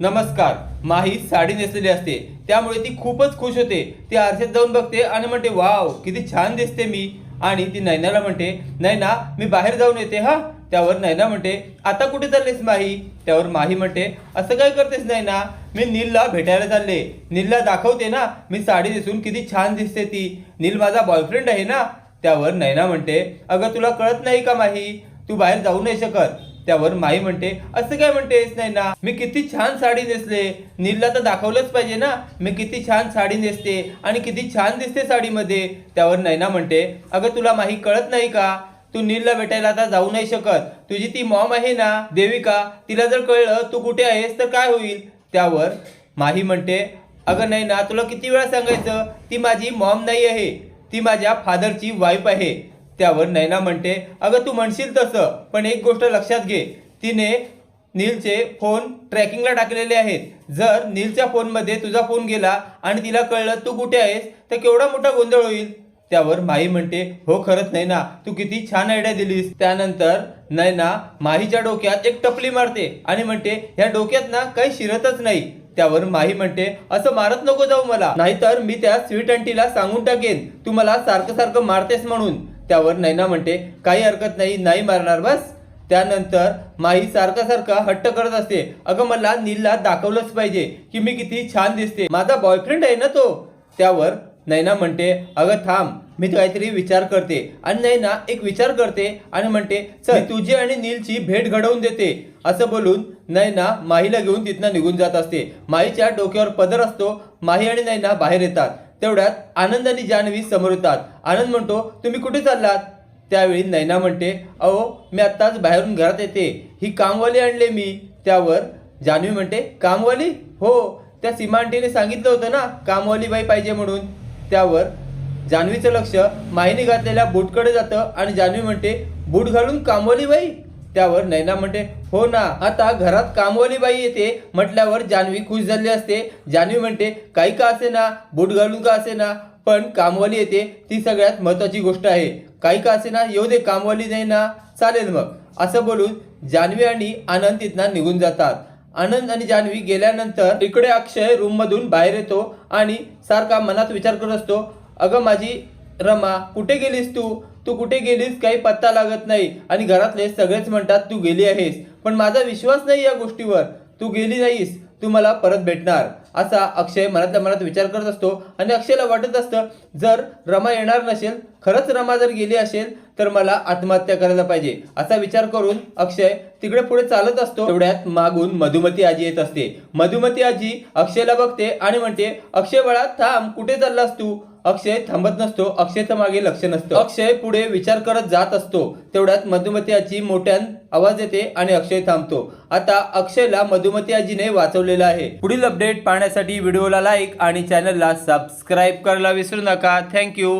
नमस्कार माही साडी नेसलेली असते. त्यामुळे ती खूपच खुश होते. ती आरशात जाऊन बघते आणि म्हणते वाव किती छान दिसते मी. आणि ती नैनाला म्हणते नैना मी बाहेर जाऊन येते हा? त्यावर नैना म्हणते आता कुठे चाललेस माही? त्यावर माही म्हणते असं काय करतेस नैना? मी नीलला भेटायला चालले. नीलला दाखवते ना मी साडी नेसून किती छान दिसते ती. नील माझा बॉयफ्रेंड आहे ना. त्यावर नैना म्हणते अगं तुला कळत नाही का माही? तू बाहेर जाऊ नाही शकत. त्यावर माई म्हणते असं काय म्हणतेस नाही ना मी किती छान साडी नेसले. नीलला तर दाखवलंच पाहिजे ना. मी किती छान साडी नेसते आणि किती छान दिसते साडीमध्ये. त्यावर नैना म्हणते अगं तुला माही कळत नाही का? तू नीलला भेटायला आता जाऊ नाही शकत. तुझी ती मॉम आहे ना देविका तिला जर कळलं तू कुठे आहेस तर काय होईल? त्यावर माही म्हणते अगं नाही ना तुला किती वेळा सांगायचं ती माझी मॉम नाही आहे. ती माझ्या फादरची वाईफ आहे. त्यावर नैना म्हणते अगं तू म्हणशील तसं पण एक गोष्ट लक्षात घे. तिने नीलचे फोन ट्रॅकिंगला टाकलेले आहेत. जर नीलच्या फोनमध्ये तुझा फोन गेला आणि तिला कळलं तू कुठे आहेस तर केवढा मोठा गोंधळ होईल. त्यावर माही म्हणते हो खरंच नैना तू किती छान आयडिया दिलीस. त्यानंतर नैना माहीच्या डोक्यात एक टपली मारते आणि म्हणते ह्या डोक्यात ना काही शिरतच नाही. त्यावर माही म्हणते असं मारत नको जाऊ मला नाहीतर मी त्या स्वीट अंटीला सांगून टाकेन. तू मला सारखं सारखं मारतेस म्हणून. त्यावर नैना म्हणते काही हरकत नाही नाही मारणार बस. त्यानंतर माही सारखा सारखा हट्ट करत असते. अगं मला नीलला दाखवलंच पाहिजे की मी किती छान दिसते. माझा बॉयफ्रेंड आहे ना तो. त्यावर नैना म्हणते अगं थांब मी काहीतरी विचार करते. आणि नैना एक विचार करते आणि म्हणते चल तुझी आणि नीलची भेट घडवून देते. असं बोलून नैना माहीला घेऊन तिथनं निघून जात असते. माहीच्या डोक्यावर पदर असतो. माही आणि नैना बाहेर येतात. तेवढ्यात आनंद आणि जान्हवी समोर येतात. आनंद म्हणतो तुम्ही कुठे चाललात? त्यावेळी नैना म्हणते अहो मी आत्ताच बाहेरून घरात येते. ही कामवाली आणले मी. त्यावर जान्हवी म्हणते कामवाली? हो. त्या सीमा आंटीने सांगितलं होतं ना कामवाली बाई पाहिजे म्हणून. त्यावर जान्हवीचं लक्ष माहीने घातलेल्या बूटकडे जातं आणि जान्हवी म्हणते बूट घालून कामवाली बाई? त्यावर नैना म्हणते हो ना आता घरात कामवाली बाई येते. म्हटल्यावर जान्हवी खुश झाली असते. जान्हवी म्हणते काही का असे ना बूट घालून का असे ना पण कामवाली येते ती सगळ्यात महत्वाची गोष्ट आहे. काही का असे ना येऊ दे कामवाली नाही ना चालेल मग. असं बोलून जान्हवी आणि आनंद तिथनं निघून जातात. आनंद आणि जान्हवी गेल्यानंतर इकडे अक्षय रूममधून बाहेर येतो आणि सारखा मनात विचार करत असतो अगं माझी रमा कुठे गेलीस तू? तू कुठे गेलीस? काही पत्ता लागत नाही. आणि घरातले सगळेच म्हणतात तू गेली आहेस. पण माझा विश्वास नाही या गोष्टीवर. तू गेली नाहीस. तू मला परत भेटणार. असा अक्षय मनातल्या मनात विचार करत असतो. आणि अक्षयला वाटत असतं जर रमा येणार नसेल खरंच रमा जर गेली असेल तर मला आत्महत्या करायला पाहिजे. असा विचार करून अक्षय तिकडे पुढे चालत असतो. तेवढ्यात मागून मधुमती आजी येत असते. मधुमती आजी अक्षयला बघते आणि म्हणते अक्षय बाळा थांब. कुठे चाललास तू? अक्षय थांबत नसतो अक्षयचं मागे लक्ष नसतं. अक्षय पुढे विचार करत जात असतो. तेवढ्यात मधुमती आजी मोठ्यान आवाज येते आणि अक्षय थांबतो. आता अक्षयला मधुमती आजीने वाचवलेलं आहे. पुढील अपडेट पाहण्यासाठी व्हिडिओला लाईक आणि चॅनलला सबस्क्राईब करायला विसरू नका. थँक्यू